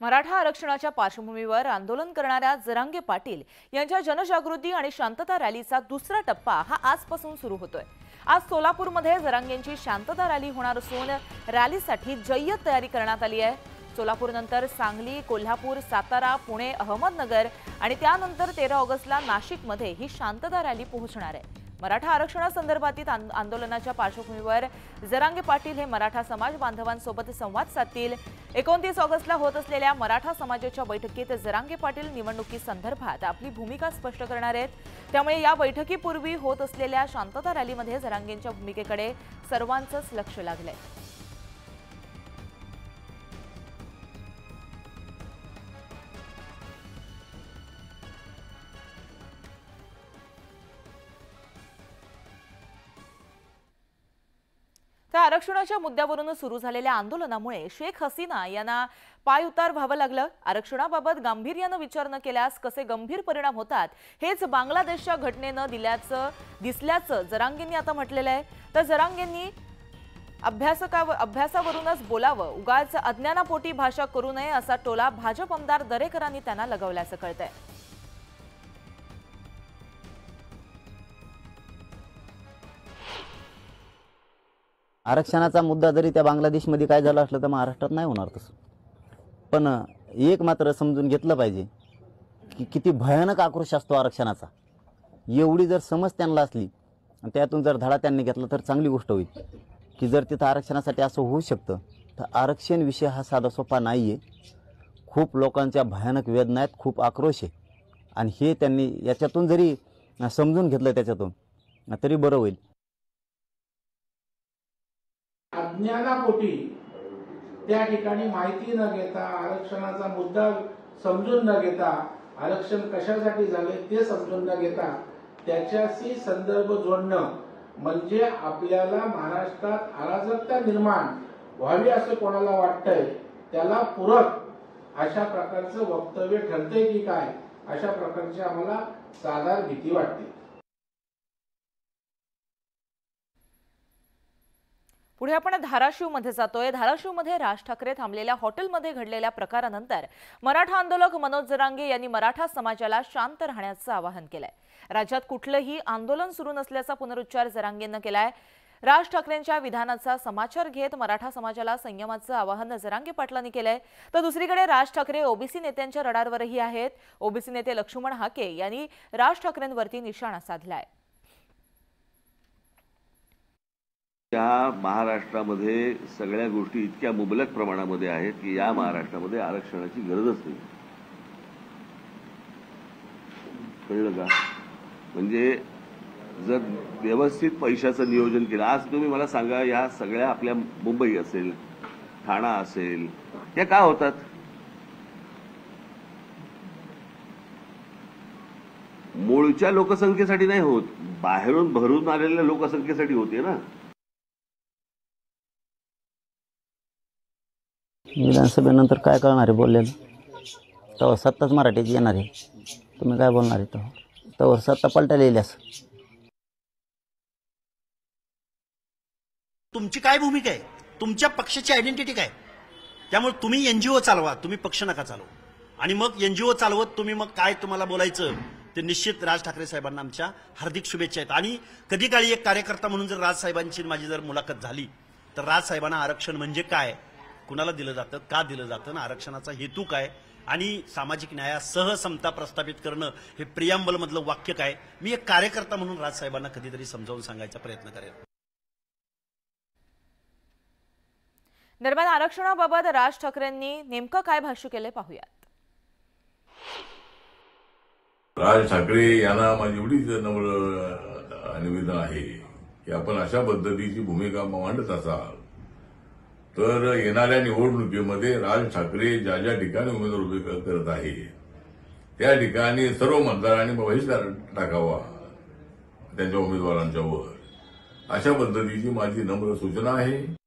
मराठा आरक्षणाच्या पार्श्वभूमीवर आंदोलन करणाऱ्या जरांगे पाटील यांच्या जनजागृती आणि शांतता रॅलीचा दुसरा टप्पा हा आजपासून सुरू होतोय. आज सोलापूरमध्ये जरांगेंची शांतता रॅली होणार असून रॅलीसाठी जय्यत तयारी करण्यात आली आहे. सोलापूरनंतर सांगली कोल्हापूर सातारा पुणे अहमदनगर आणि त्यानंतर तेरा ऑगस्टला नाशिकमध्ये ही शांतता रॅली पोहोचणार आहे. मराठा आरक्षणासंदर्भातील आंदोलनाच्या पार्श्वभूमीवर जरांगे पाटील हे मराठा समाज बांधवांसोबत संवाद साधतील. एकोणतीस ऑगस्टला होत असलेल्या मराठा समाजाच्या बैठकीत जरांगे पाटील निवडणुकीसंदर्भात आपली भूमिका स्पष्ट करणार आहेत. त्यामुळे या बैठकीपूर्वी होत असलेल्या शांतता रॅलीमध्ये जरांगेंच्या भूमिकेकडे सर्वांचंच लक्ष लागलंय. त्या आरक्षणाच्या मुद्द्यावरून सुरू झालेल्या आंदोलनामुळे शेख हसीना यांना पायउतार व्हावं लागलं. आरक्षणाबाबत गांभीर्यानं विचार न केल्यास कसे गंभीर परिणाम होतात हेच बांगलादेशच्या घटनेनं दिल्याचं दिसल्याचं जरांगेंनी आता म्हटलेलं आहे. तर जरांगेंनी अभ्यासकावर अभ्यासावरूनच बोलावं. उगाच अज्ञानापोटी भाषा करू नये असा टोला भाजप आमदार दरेकरांनी त्यांना लगवल्याचं कळतंय. आरक्षणाचा मुद्दा जरी त्या बांगलादेशमध्ये काय झालं असलं तर महाराष्ट्रात नाही होणार तसं. पण एक मात्र समजून घेतलं पाहिजे की किती भयानक आक्रोश असतो आरक्षणाचा. एवढी जर समज त्यांना असली आणि त्यातून जर धडा त्यांनी घेतला तर चांगली गोष्ट होईल. की जर तिथं आरक्षणासाठी असं होऊ शकतं तर आरक्षण विषय हा साधा सोपा नाही आहे खूप लोकांच्या भयानक वेदना आहेत खूप आक्रोश आहे. आणि हे त्यांनी याच्यातून जरी समजून घेतलं त्याच्यातून तरी बरं होईल. अज्ञानापोटी. त्या ठिकाणी माहिती न घेता आरक्षणाचा मुद्दा समजून न घेता आरक्षण कशासाठी झाले ते समजून न घेता त्याच्याशी संदर्भ जोडणं म्हणजे आपल्याला महाराष्ट्रात अराजकता निर्माण व्हावी असं कोणाला वाटतंय त्याला पूरक अशा प्रकारचं वक्तव्य ठरतंय की काय अशा प्रकारची आम्हाला साधार भीती वाटते. पुढे आपण धाराशिवमध्ये जातोय. धाराशिवमध्ये राज ठाकरे थांबलेल्या हॉटेलमध्ये घडलेल्या प्रकारानंतर मराठा आंदोलक मनोज जरांगे यांनी मराठा समाजाला शांत राहण्याचं आवाहन केलंय. राज्यात कुठलंही आंदोलन सुरू नसल्याचा पुनरुच्चार जरांगेनं केलाय. राज ठाकरेंच्या विधानाचा समाचार घेत मराठा समाजाला संयमाचं आवाहन जरांगे पाटलांनी केलंय. तर दुसरीकडे राज ठाकरे ओबीसी नेत्यांच्या रडारवरही आहेत. ओबीसी नेते लक्ष्मण हाके यांनी राज ठाकरेंवरती निशाणा साधलाय. त्या महाराष्ट्रामध्ये सगळ्या गोष्टी इतक्या मुबलक प्रमाणामध्ये आहेत की या महाराष्ट्रामध्ये आरक्षणाची गरजच नाही. कळलं का? म्हणजे जर व्यवस्थित पैशाचं नियोजन केलं आज तुम्ही मला सांगा या सगळ्या आपल्या मुंबई असेल ठाणा असेल या का होतात? मूळच्या लोकसंख्येसाठी नाही होत. बाहेरून भरून आलेल्या लोकसंख्येसाठी होते ना. विधानसभेनंतर काय कळणार आहे बोललेलं? तेव्हा सत्ताच मराठीत येणार आहे. तुम्ही काय बोलणार आहे तेव्हा तेव्हा सत्ता पलटायला येईल असं. तुमची काय भूमिका आहे? तुमच्या पक्षाची आयडेंटिटी काय? त्यामुळे तुम्ही एनजीओ चालवा तुम्ही पक्ष नका चालवा. आणि मग एनजीओ चालवत तुम्ही मग काय तुम्हाला बोलायचं ते निश्चित राज ठाकरे साहेबांना आमच्या हार्दिक शुभेच्छा आहेत. आणि कधी काळी एक कार्यकर्ता म्हणून जर राज साहेबांची माझी जर मुलाखत झाली तर राज साहेबांना आरक्षण म्हणजे काय? कुणाला दिलं जातं का दिलं जातं आणि आरक्षणाचा हेतू काय? आणि सामाजिक न्यायासह समता प्रस्थापित करणं हे प्रियांबल मधलं वाक्य काय? मी एक कार्यकर्ता म्हणून राज साहेबांना कधीतरी समजावून सांगायचा प्रयत्न करेन. दरम्यान आरक्षणाबाबत राज ठाकरेंनी नेमकं काय भाष्य केलंय पाहूयात. राज ठाकरे यांना माझी एवढीच नम्र निवेदन आहे की आपण अशा पद्धतीची भूमिका मांडत असाल तर येणाऱ्या निवडणुकीमध्ये राज ठाकरे ज्या ज्या ठिकाणी उमेदवार उभे करत आहे त्या ठिकाणी सर्व मतदारांनी बहिष्कार टाकावा त्यांच्या उमेदवारांच्यावर. अशा पद्धतीची माझी नम्र सूचना आहे.